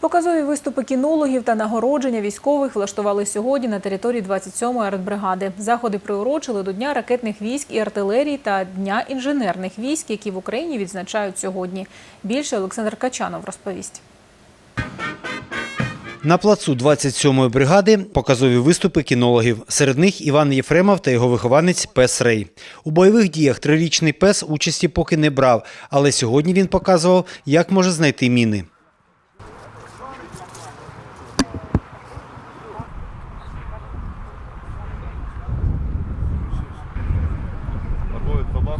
Показові виступи кінологів та нагородження військових влаштували сьогодні на території 27-ї артбригади. Заходи приурочили до Дня ракетних військ і артилерії та Дня інженерних військ, які в Україні відзначають сьогодні. Більше Олександр Качанов розповість. На плацу 27-ї бригади показові виступи кінологів. Серед них Іван Єфремов та його вихованець Пес Рей. У бойових діях трирічний пес участі поки не брав, але сьогодні він показував, як може знайти міни.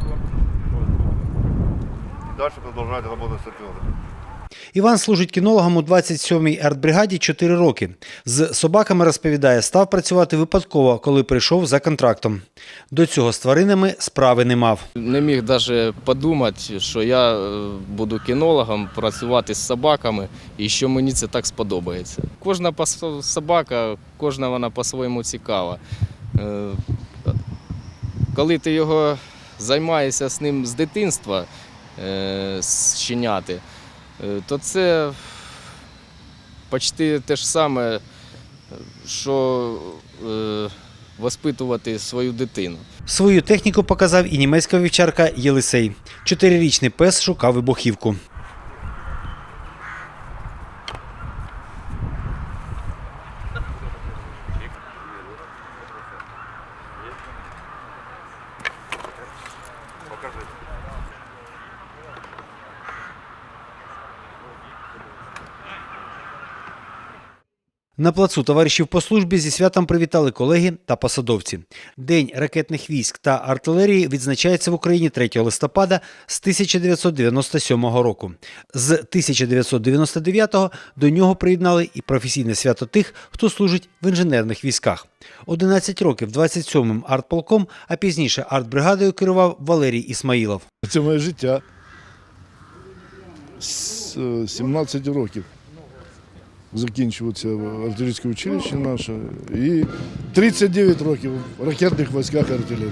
Собаку. И дальше продолжает работать. Іван служить кінологом у 27-й артбригаді 4 роки. З собаками, розповідає, став працювати випадково, коли прийшов за контрактом. До цього з тваринами справи не мав. Не міг навіть подумати, що я е, буду кінологом, працювати з собаками і що мені це так сподобається. Кожна собака, кожна вона по-своєму цікава. Е, Коли ти його займаєшся з ним з дитинства, е, щеняти, е, то це почти те ж саме, що е, воспитувати свою дитину. Свою техніку показав і німецька вівчарка Єлисей. Чотирирічний пес шукав вибухівку. Understood. На плацу товаришів по службі зі святом привітали колеги та посадовці. День ракетних військ та артилерії відзначається в Україні 3 листопада з 1997 року. З 1999 до нього приєднали і професійне свято тих, хто служить в інженерних військах. 11 років 27-м артполком, а пізніше артбригадою керував Валерій Ісмаїлов. Це моє життя. З е, 17 років закінчується артилерійське училище наше і 39 років в ракетних військах артилерії.